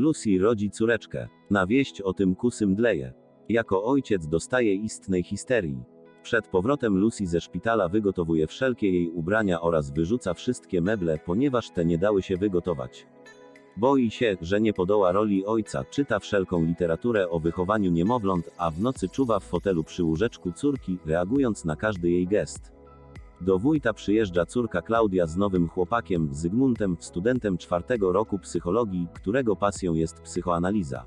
Lucy rodzi córeczkę. Na wieść o tym kusy mdleje. Jako ojciec dostaje istnej histerii. Przed powrotem Lucy ze szpitala wygotowuje wszelkie jej ubrania oraz wyrzuca wszystkie meble, ponieważ te nie dały się wygotować. Boi się, że nie podoła roli ojca, czyta wszelką literaturę o wychowaniu niemowląt, a w nocy czuwa w fotelu przy łóżeczku córki, reagując na każdy jej gest. Do wójta przyjeżdża córka Klaudia z nowym chłopakiem, Zygmuntem, studentem czwartego roku psychologii, którego pasją jest psychoanaliza.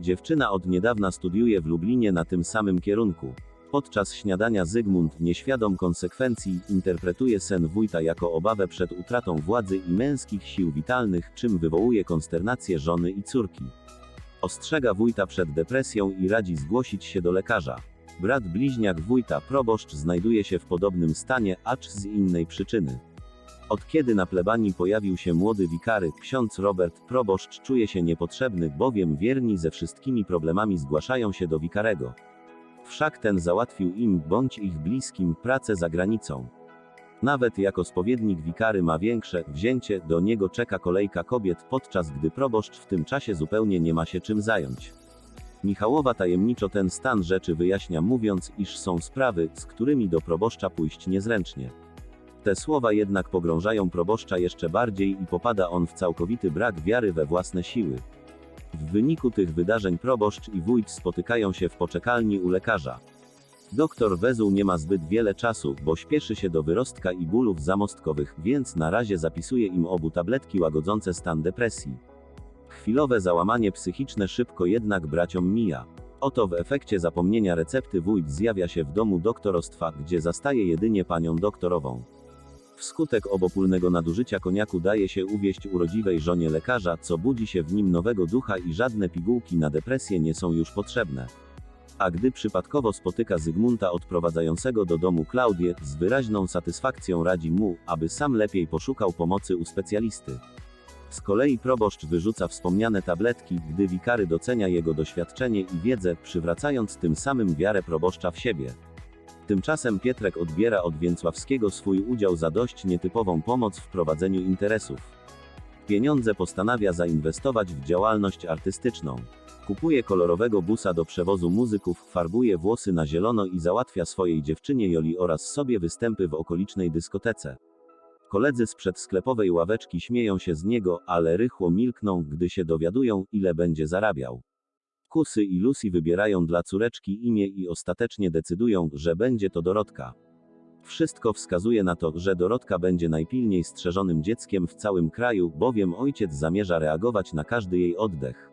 Dziewczyna od niedawna studiuje w Lublinie na tym samym kierunku. Podczas śniadania Zygmunt, nieświadom konsekwencji, interpretuje sen wójta jako obawę przed utratą władzy i męskich sił witalnych, czym wywołuje konsternację żony i córki. Ostrzega wójta przed depresją i radzi zgłosić się do lekarza. Brat bliźniak wójta, proboszcz, znajduje się w podobnym stanie, acz z innej przyczyny. Od kiedy na plebanii pojawił się młody wikary, ksiądz Robert, proboszcz czuje się niepotrzebny, bowiem wierni ze wszystkimi problemami zgłaszają się do wikarego. Wszak ten załatwił im, bądź ich bliskim, pracę za granicą. Nawet jako spowiednik wikary ma większe wzięcie, do niego czeka kolejka kobiet, podczas gdy proboszcz w tym czasie zupełnie nie ma się czym zająć. Michałowa tajemniczo ten stan rzeczy wyjaśnia mówiąc, iż są sprawy, z którymi do proboszcza pójść niezręcznie. Te słowa jednak pogrążają proboszcza jeszcze bardziej i popada on w całkowity brak wiary we własne siły. W wyniku tych wydarzeń proboszcz i wójt spotykają się w poczekalni u lekarza. Doktor Wezuł nie ma zbyt wiele czasu, bo śpieszy się do wyrostka i bólów zamostkowych, więc na razie zapisuje im obu tabletki łagodzące stan depresji. Chwilowe załamanie psychiczne szybko jednak braciom mija. Oto w efekcie zapomnienia recepty wójt zjawia się w domu doktorostwa, gdzie zastaje jedynie panią doktorową. Wskutek obopólnego nadużycia koniaku daje się uwieść urodziwej żonie lekarza, co budzi się w nim nowego ducha i żadne pigułki na depresję nie są już potrzebne. A gdy przypadkowo spotyka Zygmunta odprowadzającego do domu Klaudię, z wyraźną satysfakcją radzi mu, aby sam lepiej poszukał pomocy u specjalisty. Z kolei proboszcz wyrzuca wspomniane tabletki, gdy wikary docenia jego doświadczenie i wiedzę, przywracając tym samym wiarę proboszcza w siebie. Tymczasem Pietrek odbiera od Więcławskiego swój udział za dość nietypową pomoc w prowadzeniu interesów. Pieniądze postanawia zainwestować w działalność artystyczną. Kupuje kolorowego busa do przewozu muzyków, farbuje włosy na zielono i załatwia swojej dziewczynie Joli oraz sobie występy w okolicznej dyskotece. Koledzy z przedsklepowej ławeczki śmieją się z niego, ale rychło milkną, gdy się dowiadują, ile będzie zarabiał. Kusy i Lucy wybierają dla córeczki imię i ostatecznie decydują, że będzie to Dorotka. Wszystko wskazuje na to, że Dorotka będzie najpilniej strzeżonym dzieckiem w całym kraju, bowiem ojciec zamierza reagować na każdy jej oddech.